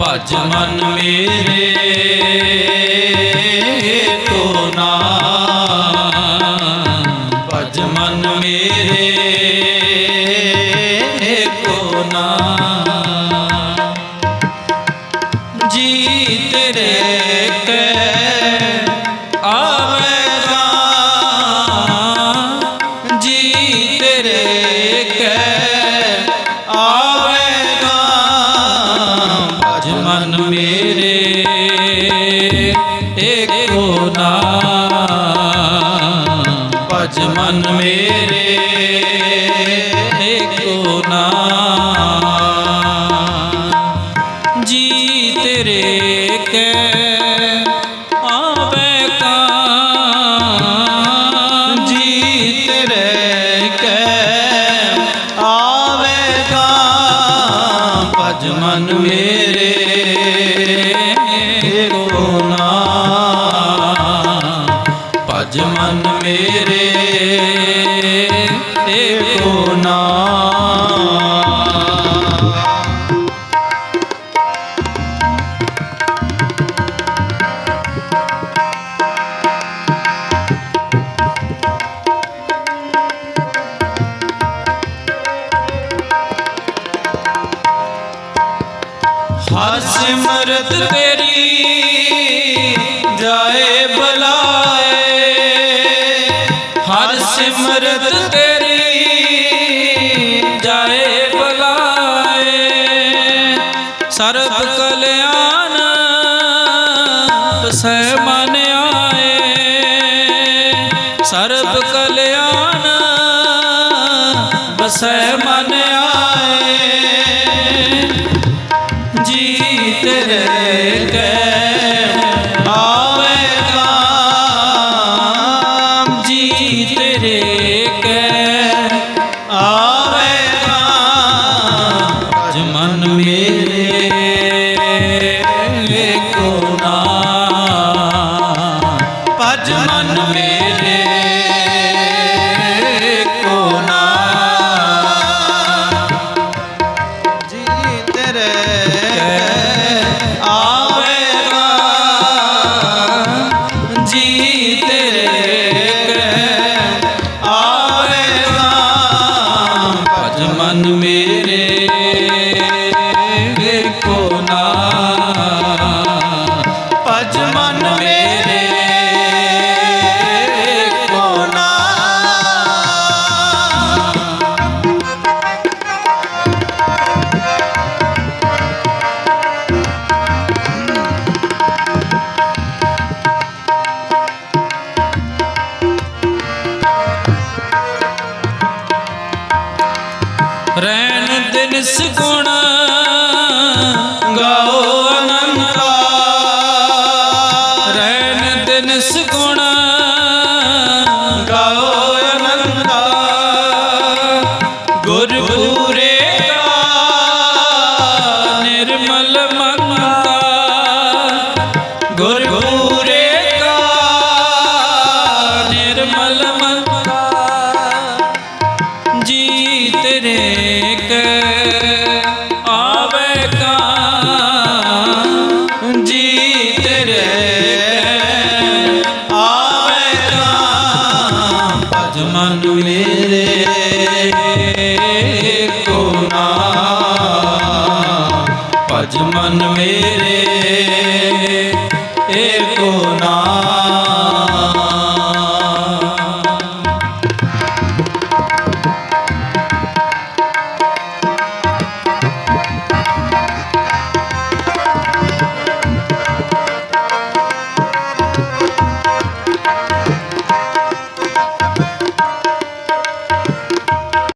ਭਜ ਮਨ ਮੇਰੇ ਕੋ ਨਾ ਭਜ ਮਨ ਮੇਰੇ ਕੋ ਨਾ ਜੀ ਤੇਰੇ ਕੈ ਆਵੇਗਾ ਜੀ ਤੇਰੇ ਕੈ ਮੇਰੇ ਏਕੋ ਨਾ ਭਜ ਮਨ ਮੇਰੇ ਏਕੋ ਨਾ ਜੀ ਤੇਰੇ ਕੈ ਆਵੇ ਕਾ। ਭਜ ਮਨ ਮੇਰੇ ਕੋ ਨਾ। ਹਰ ਸਿਮਰਤ ਤੇਰੀ ਜਾਏ ਸਰਬ ਕਲਿਆਣ ਤਸੈ ਮਨ ਆਏ। ਸਰਬ ਕਲਿਆਣ ਬਸੈ ਮਨ ਭਜ ਮਨ ਮੇਰੇ ਕੋ ਨਾ। ਜੀ ਤੇਰੇ ਰੈਣ ਦਿਨ ਸਗੁਣ। ਮਨ ਮੇਰੇ ਕੋ ਨਾ। ਭਜ ਮਨ ਮੇਰੇ ਏਕੋ